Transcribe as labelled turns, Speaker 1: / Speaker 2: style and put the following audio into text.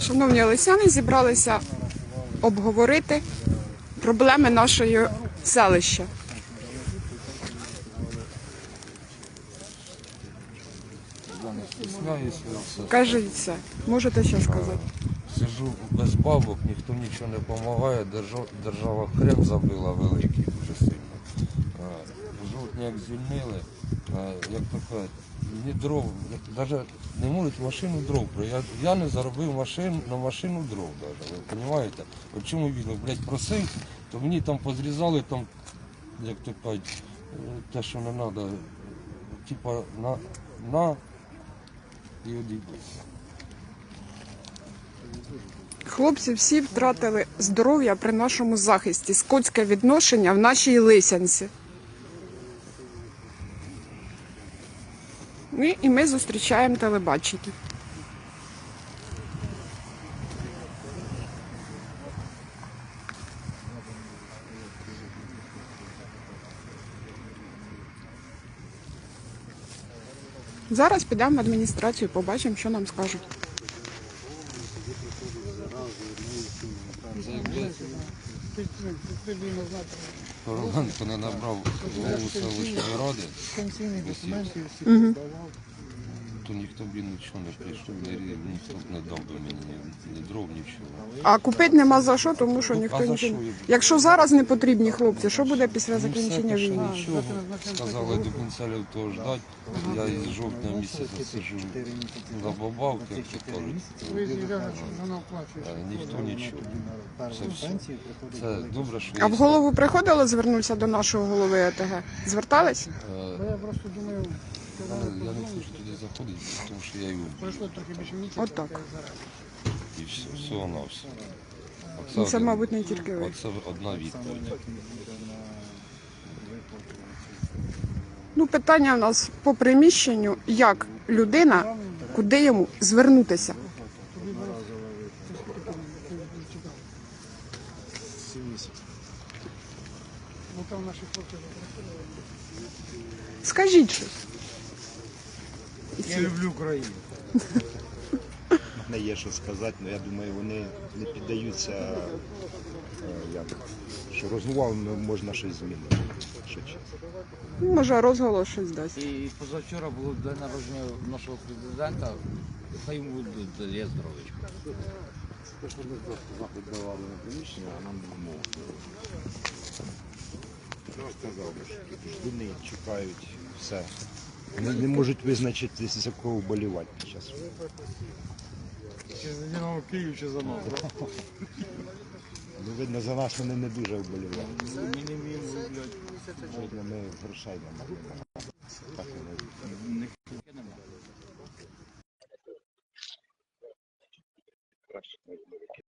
Speaker 1: Шановні олесяни, зібралися обговорити проблеми нашої селища.
Speaker 2: Я не стесняюсь, я все.
Speaker 1: Можете що сказати.
Speaker 2: Сижу без бабок, ніхто нічого не допомагає, держава, хрен забила великий дуже сильно. Е, Жовтня як звільнили, як то кажуть, ні дров, навіть не можуть машину дров. Я, я не заробив машину, на машину дров навіть, ви розумієте? От чому він, блядь, просив, то мені там позрізали, там, як то кажуть, те, що не треба, типа на, на і одійдеться.
Speaker 1: Хлопці всі втратили здоров'я при нашому захисті, скотське відношення в нашій лисянці. Ну, і ми зустрічаємо телебачення. Зараз підемо в адміністрацію, побачимо, що нам скажуть.
Speaker 2: Коровенко не набрав голову селищної ради,
Speaker 3: Пенсійні документи всі
Speaker 1: Мгм.
Speaker 3: здавав.
Speaker 2: То ніхто б нічого не прийшов, не рі- ніхто б не дав би мені ні, ні дров, нічого.
Speaker 1: А купити нема за що, тому що
Speaker 2: Ну,
Speaker 1: ніхто
Speaker 2: за
Speaker 1: нічого.
Speaker 2: що?
Speaker 1: Якщо зараз не потрібні хлопці, що буде після
Speaker 2: Ну,
Speaker 1: закінчення
Speaker 2: все, то, що
Speaker 1: війни?
Speaker 2: Нічого, сказали до кінця лютого ждать. Я із жовтня місяця сижу за бабавки, як то кажуть.
Speaker 3: Ви заявляли, оплачує.
Speaker 2: Е, Ніхто нічого. Це все. Це добре, що
Speaker 1: А в голову приходило звернутися до нашого голови ОТГ? Звертались?
Speaker 2: Е,
Speaker 3: я просто думаю,
Speaker 2: Я не хочу туди заходити, тому що я його
Speaker 3: пройшло трохи більше місяця.
Speaker 1: Отак.
Speaker 2: і все, всього на все.
Speaker 1: Ну, Це, мабуть, не тільки ви.
Speaker 2: Оце одна відповідь.
Speaker 1: Ну, питання в нас по приміщенню, як людина, куди йому звернутися?
Speaker 3: Ну там наші хлопці
Speaker 1: Скажіть щось.
Speaker 4: Я люблю Україну. Не є що сказати, але я думаю, вони не піддаються, е, як, що розмовами можна щось змінити.
Speaker 1: Ну, Може, розголос щось дасть.
Speaker 5: І позавчора було день народження нашого президента. Хай йому дає здоров'ячко.
Speaker 4: Те, що ми захід давали на приміщення, а нам відмовили. Я сказав, що ждуни чекають все. Вони не можуть визначитися, за кого вболівати під час.
Speaker 3: Чи за Динамо Київ, чи за нас.
Speaker 4: Ну, видно, за нас вони не дуже вболівають.
Speaker 3: Ми не вміємо виявляти.
Speaker 4: Видно, ми грошей не маємо. Так вони